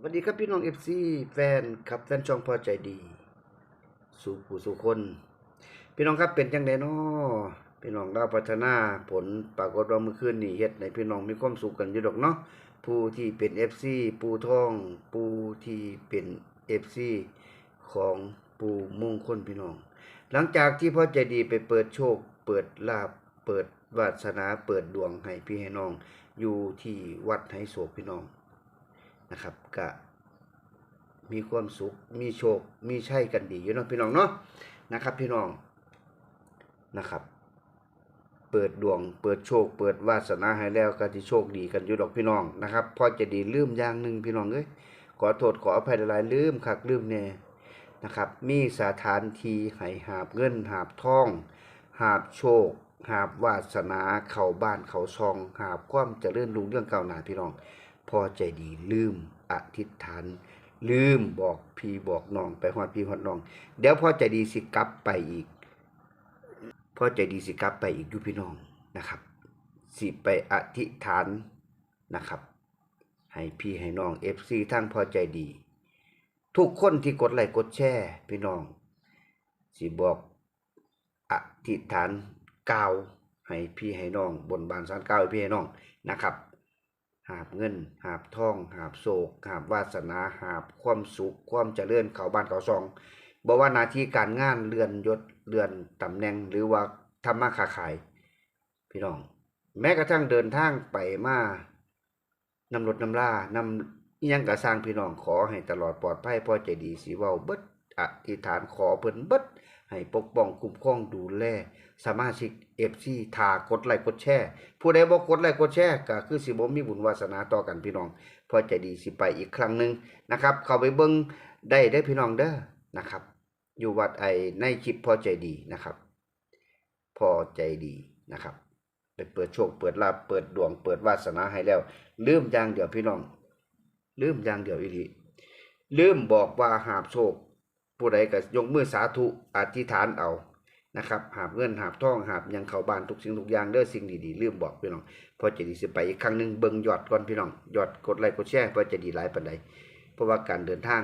สวัสดีครับพี่น้องเอฟซีแฟนครับแฟนช่องพอใจดี สู่ผู้สู่คน พี่น้องครับเป็นจังไดน้อพี่น้องเราพัฒนาผลปรากฏว่าเมื่อคืนนี้เฮ็ดในพี่น้องมีความสุขกันอยู่ดอกเนาะผู้ที่เป็น FC ปูท่อง ปูที่เป็น FC ของปูมงคลพี่น้อง หลังจากที่พ่อใจดีไปเปิดโชค เปิดลาบเปิดวาสนาเปิดดวงให้พี่ให้น้อง อยู่ที่วัดไหโศกพี่น้อง นะครับก็มีความสุข มีโชค มีใช่กันดีอยู่เนาะพี่น้องเนาะนะครับ พี่น้องนะครับ เปิดดวง เปิดโชค เปิดวาสนาให้แล้วก็ที่โชคดีกันอยู่ดอกพี่น้องนะครับพอจะดีลืมอย่างหนึ่งพี่น้องเอ้ยขอโทษขออภัยหลายลืมคักลืมแน่นะครับ มีสถานที่ให้หาบเงินหาบทอง หาบโชค หาบวาสนา เข้าบ้าน เข้าซอง หาบความเจริญรุ่งเรื่องเก้าหนาพี่น้อง พอใจดีลืมอธิษฐาน ลืมบอกพี่บอกน้องไปฮอดพี่ฮอดน้อง เดี๋ยวพอใจดีสิกลับไปอีกพอใจดีสิกลับไปอีกอยู่พี่น้องนะครับ สิไปอธิษฐานนะครับให้พี่ให้น้อง FC ทั้งพอใจดี ทุกคนที่กดไลค์กดแชร์พี่น้อง สิบอกอธิษฐานกล่าวให้พี่ให้น้อง บนบานสารกล่าวให้พี่ให้น้องนะครับ หาบเงิน หาบทอง หาบโศก หาบวาสนา หาบความสุข ความเจริญเขาบ้านเขาซองบอกว่าหนาที่การงานเลื่อนยศเลื่อนตำแหน่งหรือว่าทำมาค้าขาย พี่น้อง แม้กระทั่งเดินทางไปมานำรถนำล่านำยังกระสร้างพี่น้องขอให้ตลอดปลอดภัยพอใจดีสิเว้าเบิดอธิษฐานขอเพิ่นเบิด ให้ปกป้องคุ้มครองดูแลสมาชิก FC ทากดไลค์กดแชร์ผู้ใดบ่กกดไลค์กดแชร์ก็คือสิบ่มีบุญวาสนาต่อกันพี่น้องพอใจดีสิไปอีกครั้งหนึ่งนะครับ เข้าไปเบิ่งได้ได้พี่น้องเด้อนะครับ อยู่วัดไอในคลิปพอใจดีนะครับ พอใจดีนะครับไปเปิดโชคเปิดลาภเปิดดวง เปิดวาสนาให้แล้วลืมอย่างเดียวพี่น้องลืมอย่างเดียวอีหลีลืมบอกว่าหาบโชค ผู้ใดก็ยกมือสาธุอธิษฐานเอานะครับหาบเงินหาบทองหาบยังเข้าบานทุกสิ่งทุกอย่างเด้อสิ่งดีๆลืมบอกพี่น้องพอจะดีสิไปอีกครั้งหนึ่งเบิ่งยอดก่อนพี่น้องยอดกดไลค์กดแชร์พอจะดีหลายปานใดเพราะว่าการเดินทาง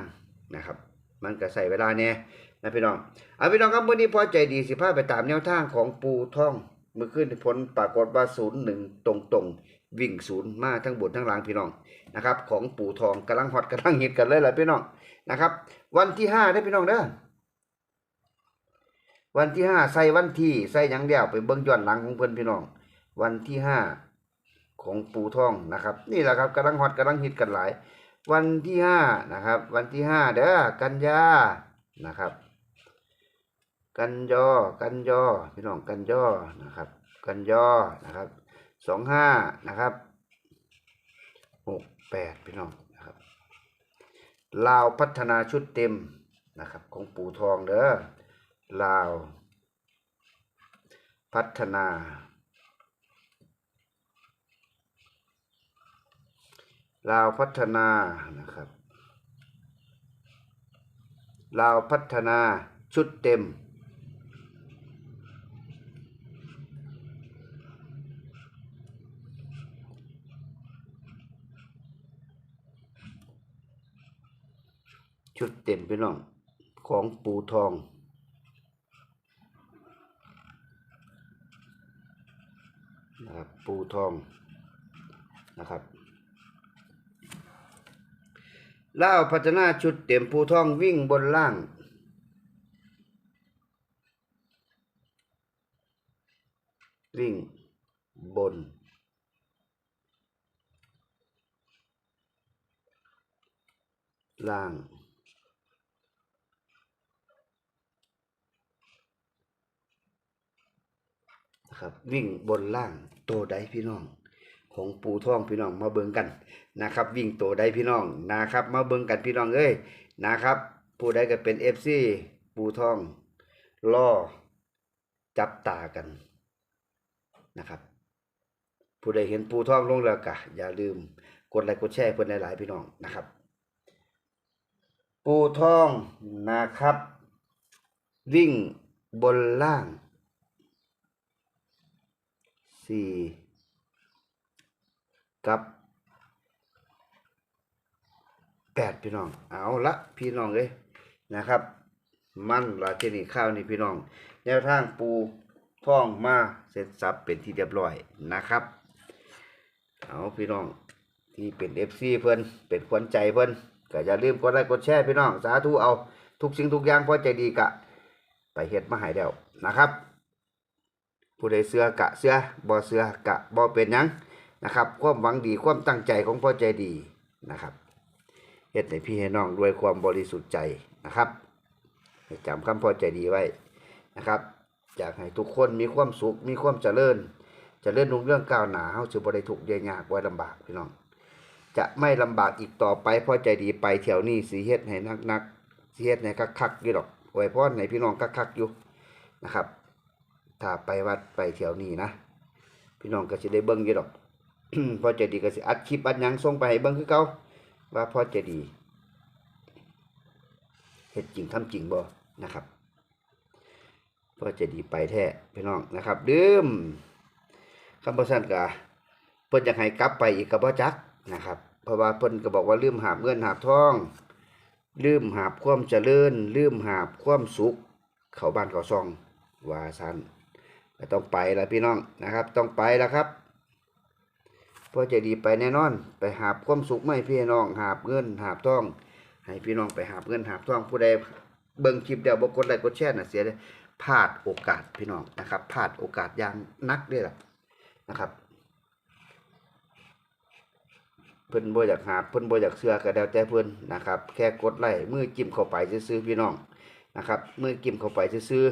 นะครับ มันก็ใส่เวลาแน่นะพี่น้องเอาพี่น้องครับวันนี้พอใจดีสิพาไปตามแนวทางของปูท่องเมื่อคืนผลปรากฏว่าศูนย์หนึ่งตรงๆวิ่งศูนย์มาทั้งบนทั้งล่างพี่น้องนะครับของปูทองกำลังฮอตกำลังฮิตกันเลยแหละพี่น้อง นะครับ วันที่ห้าได้พี่น้องเด้อวันที่ห้าใส่วันที่ใส่ยังเดียวไปเบิ่งย้อนหลังของเพิ่อนพี่น้อง วันที่ห้าของปู่ทองนะครับ นี่แหละครับกำลังฮอตกำลังฮิตกันหลาย วันที่ห้านะครับ วันที่ห้าเด้อกันยานะครับ กันยอกันยอพี่น้องกันยอนะครับ กันยอนะครับสองห้านะครับหกแปดพี่น้องนะครับ ลาวพัฒนาชุดเต็มนะครับ ของปู่ทองเด้อลาว พัฒนา ลาวพัฒนานะครับ ลาวพัฒนาชุดเต็ม ชุดเต็มพี่น้องของปูทอง นะครับ ปูทองนะครับล่าวพัฒนาชุดเต็มปูทองวิ่งบนล่าง วิ่งบน ล่าง นะครับวิ่งบนล่างโตใดพี่น้อง ของปูท่องพี่น้องมาเบิ่งกันนะครับ วิ่งโตใดพี่น้องนะครับ มาเบิ่งกันพี่น้องเอ้ยนะครับผู้ใดก็เป็นเอฟซีปูท่องล่อจับตากันนะครับ ผู้ใดเห็นปูท่องลงแล้วก็อย่าลืมกดไลค์กดแชร์เพื่อนหลายๆพี่น้องนะครับ ปูท่องนะครับ วิ่งบนล่าง สี่กับแปดพี่น้อง เอาละพี่น้องเลยนะครับ มันละที่นี่ข้าวนี่พี่น้อง แนวทางปูท่องมาเสร็จสับเป็นที่เรียบร้อยนะครับ เอาพี่น้องที่เป็นเอฟซีเพิ่นเป็นขวัญใจเพิ่นก็อย่าลืมกดไลค์กดแชร์พี่น้อง สาธุเอาทุกสิ่งทุกอย่างพอใจดีกะ ไปเฮ็ดมาให้แล้วนะครับ ผู้ใดเสือกะเสือบ่เสือกะบ่เป็นยังนะครับความหวังดีความตั้งใจของพ่อใจดีนะครับเฮ็ดให้พี่ให้น้องด้วยความบริสุทธิ์ใจนะครับให้จำคำพ่อใจดีไว้นะครับอยากให้ทุกคนมีความสุขมีความเจริญเจริญรุ่งเรื่องก้าวหน้าเฮาสิบ่ได้ทุกข์ได้ยากบ่ลำบากพี่น้อง จะไม่ลำบากอีกต่อไปพ่อใจดีไปแถวนี้สิเฮ็ดให้นักๆสิเฮ็ดให้คักๆอยู่ดอกไว้พรให้พี่น้องคักๆอยู่นะครับ ถ้าไปวัดไปแถวนี้นะพี่น้องก็สิได้เบิ่งยู่ดอกพ่อใจดีก็สิอัดคลิปอัดยังส่งไปให้เบิ่งคือเก่าว่าพ่อใจดีเฮ็ดจริงทำจริงบ่นะครับพ่อใจดีไปแท้พี่น้องนะครับดื่มคำประสันกะเพิ่นอยากให้กลับไปอีกก็บ่จักนะครับ เพราะว่าเพิ่นก็บอกว่าลืมหาบเงินหาบทองลืมหาบความเจริญลืมหาบความสุข เขาบ้านเขาซอง ว่าสัน ก็ต้องไปแล้วพี่น้องนะครับ ต้องไปแล้วครับเพราะจะดีไปแน่นอน ไปหาบความสุขไหมพี่น้องหาบเงินหาบทอง ให้พี่น้องไปหาบเงินหาบทองผู้ใดเบิ่งคลิปเดียวบกดไลค์กดแชร์น่ะเสียเลยพลาดโอกาสพี่น้องนะครับพลาดโอกาสอย่างนักด้อล่ะนะครับ เพิ่นบ่อยากหาเพิ่นบ่อยากเชื่อก็แล้วแต่เพิ่นนะครับ แค่กดไลค์มือจิ้มเข้าไปซื่อพี่น้องนะครับมือจิ้มเข้าไปซื่อ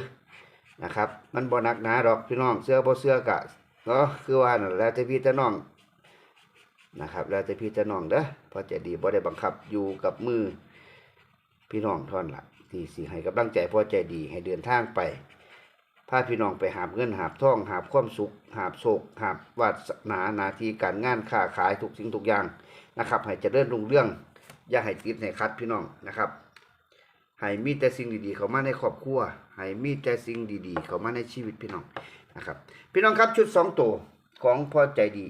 นะครับ มันบ่นักหนาดอกพี่น้องเสื้อบ่เสื้อกะเนาะคือว่านั่นแล้วแต่พี่แต่น้องนะครับแล้วแต่พี่แต่น้องเด้อเพอใจดีบ่ได้บังคับอยู่กับมือพี่น้องท่อนละที่สิให้กำลังใจพอใจดีให้เดินทางไปพาพี่น้องไปหาเงินหาบทองหาความสุข หาโศกหาบวาสนาหนาทีการงานค้าขายทุกสิ่งทุกอย่างนะครับ ให้เจริญรุ่งเรือง อย่าให้ติดให้คัดพี่น้องนะครับ ให้มีแต่สิ่งดีๆ เข้ามาในครอบครัวให้มีแต่สิ่งดีๆ เข้ามาในชีวิตพี่น้องนะครับ พี่น้องครับชุดสองตัวของพ่อใจดี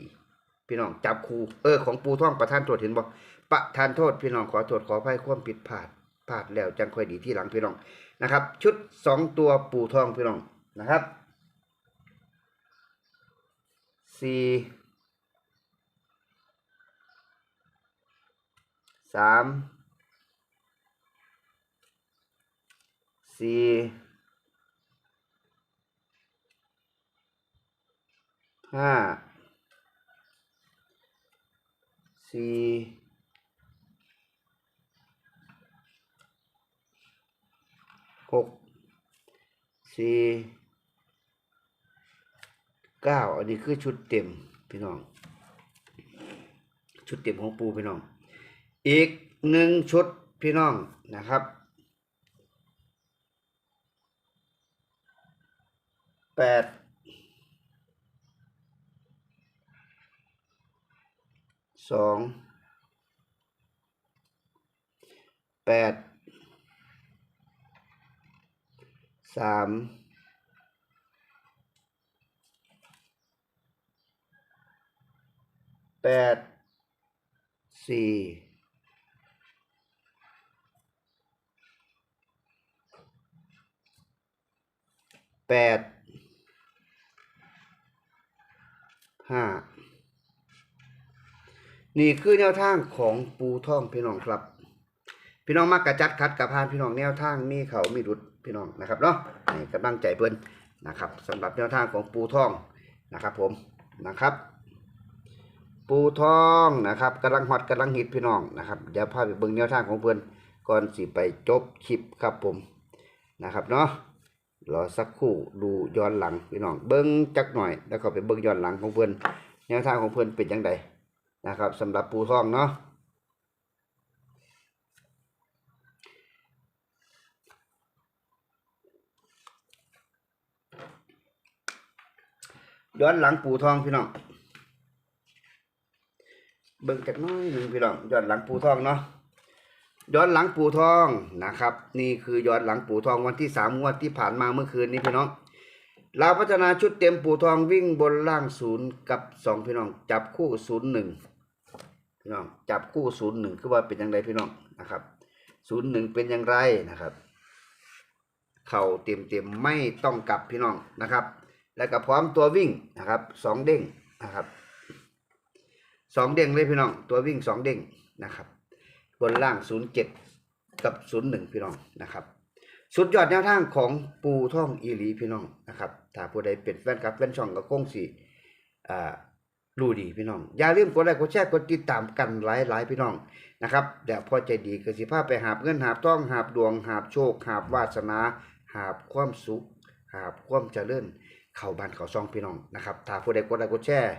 พี่น้องจับคูเออของปูท่องประทานโทษเห็นบ่ประทานโทษพี่น้องขอโทษขออภัยความผิดพลาดพลาดแล้วจังค่อยดีที่หลังพี่น้องนะครับ ชุดสองตัวปูท่องพี่น้องนะครับสี่สาม สี่ห้าสี่หกสี่เก้าอันนี้คือชุดเต็มพี่น้อง ชุดเต็มของปูพี่น้อง อีกหนึ่งชุดพี่น้องนะครับ แปดสองแปดสามแปดสี่แปด ห้านี่คือแนวทางของปูท่องพี่น้องครับ พี่น้องมักกระจัดคัดกับพานพี่น้องแนวทางมีเขามีรุดพี่น้องนะครับเนาะนี่กำลังใจเพิ่อนนะครับสำหรับแนวทางของปูท่องนะครับ ผมนะครับ ปูท่องนะครับกำลังฮอตกำลังฮิตพี่น้องนะครับเดี๋ยวพาไปเบิ่งแนวทางของเพิ่อนก่อนสิไปจบคลิปครับผมนะครับเนาะ รอสักครู่ดูย้อนหลังพี่น้องเบิ้งจักหน่อย แล้วก็ไปเบิ้งย้อนหลังของเพื่อนแนวทางของเพื่อนเป็นยังไงนะครับสำหรับปูทองเนาะย้อนหลังปูทองพี่น้องเบิ้งจักหน้อยหนึ่งพี่น้องย้อนหลังปูทองเนาะ ย้อนหลังปู่ทองนะครับ นี่คือย้อนหลังปู่ทองวันที่สามงวดที่ผ่านมาเมื่อคืนนี้พี่น้องเราพัฒนาชุดเต็มปู่ทองวิ่งบนล่างศูนย์กับสองพี่น้อง จับคู่ศูนย์หนึ่งพี่น้องจับคู่ศูนย์หนึ่งคือว่าเป็นยังไงพี่น้องนะครับศูนย์หนึ่งเป็นอย่างไรนะครับ เข่าเต็มเต็มๆไม่ต้องกลับพี่น้องนะครับ แล้วก็พร้อมตัววิ่งนะครับสองเด้งนะครับสองเด้งเลยพี่น้อง ตัววิ่งสองเด้งนะครับ บนล่างศูนย์เจ็ดกับศูนย์หนึ่งพี่น้องนะครับ สุดยอดแนวทางของปูท่องอีหลีพี่น้องนะครับ ถ้าผู้ใดเป็นแฟนคลับแฟนช่องก็คงสิอ่ารู้ดีพี่น้อง อย่าลืมกดไลค์กดแชร์กดติดตามกันหลายๆพี่น้องนะครับเดี๋ยวพอใจดีกสิพาไปหาบเงินหาบทองหาบดวงหาบโชคหาบวาสนาหาบความสุขหาบความเจริญเข้าบ้านเข้าซองพี่น้องนะครับถ้าผู้ใดกดไลค์กดแชร์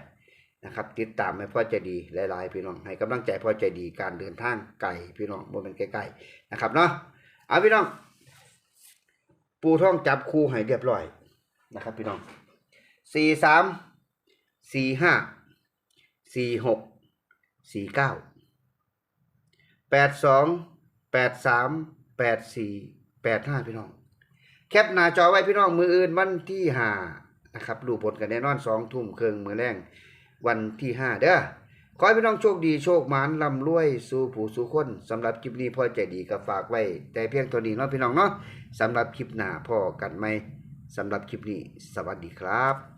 นะครับติดตามให้พ่อใจดีหลายๆพี่น้องให้กำลังใจพ่อใจดีการเดินทางไกลพี่น้องบ่เป็นใกล้ๆนะครับเนาะเอาพี่น้อง ปูท่องจับคู่ให้เรียบร้อยนะครับพี่น้องสี่สามสี่ห้าสี่หกสี่เก้าแปดสองแปดสามแปดสี่แปดห้าพี่น้อง แคปหน้าจอไว้พี่น้องมืออื่นวันที่ห้านะครับดูผลกันแน่นอนสองทุ่มเครื่องมือแรง วันที่ห้าเด้อขอให้พี่น้องโชคดีโชคหมานลำรวยสู่ผู้สู่คนสำหรับคลิปนี้พ่อใจดีก็ฝากไว้ แต่เพียงเท่านี้เนาะพี่น้องเนาะสำหรับคลิปหน้าพ่อกันไหมสำหรับคลิปนี้ สวัสดีครับ